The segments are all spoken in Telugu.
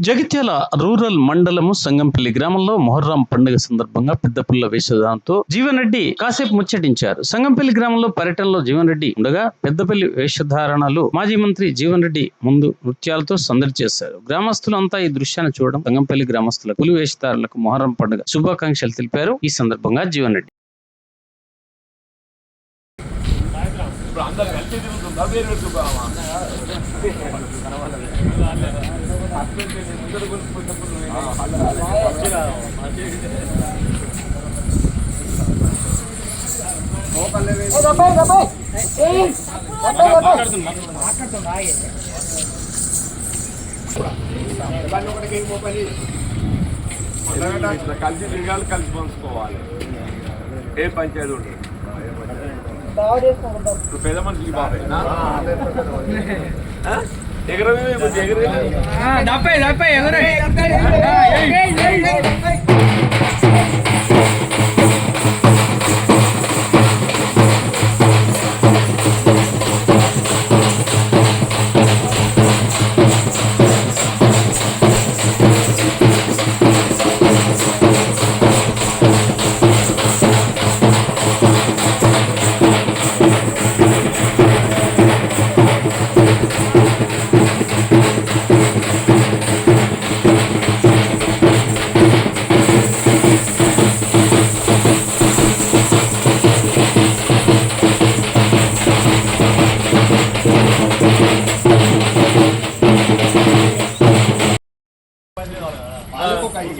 జగిత్యాల రూరల్ మండలము సంగంపల్లి గ్రామంలో మొహర్రం పండుగ సందర్భంగా పెద్దపుల్ల వేషధారంతో జీవన్ రెడ్డి కాసేపు ముచ్చటించారు. సంగంపల్లి గ్రామంలో పర్యటనలో జీవన్ రెడ్డి ఉండగా పెద్దపల్లి వేషధారణలు మాజీ మంత్రి జీవన్ రెడ్డి ముందు నృత్యాలతో సందడి చేశారు. గ్రామస్తులు అంతా ఈ దృశ్యాన్ని చూడడం సంగంపల్లి గ్రామస్తుల పులి వేషధారులకు మొహర్రం పండుగ శుభాకాంక్షలు తెలిపారు. ఈ సందర్భంగా జీవన్ రెడ్డి కలిసి కలిసి తిరగాలి కలిసి పంచుకోవాలి ఏ పంచాయతీ ఉంటుంది? ఇప్పుడు పెద్ద మనిషికి బాబాయ్నా ఎగరవే. ఎగరవే డెబ్బై డెబ్బై ఎగురు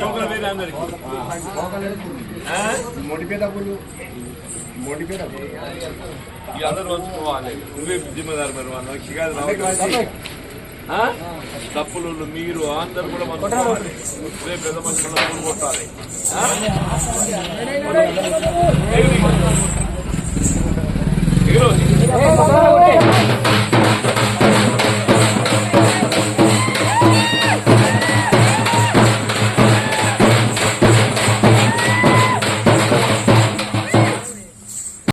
ఒకరివేరే అందరికి అందరూ పంచుకోవాలి నువ్వే జిమ్మదారు మరి వాళ్ళకి కాదు తప్పులు మీరు అందరు కూడా పంచుకోవాలి రేపు పెద్ద మనుషులు కొట్టాలి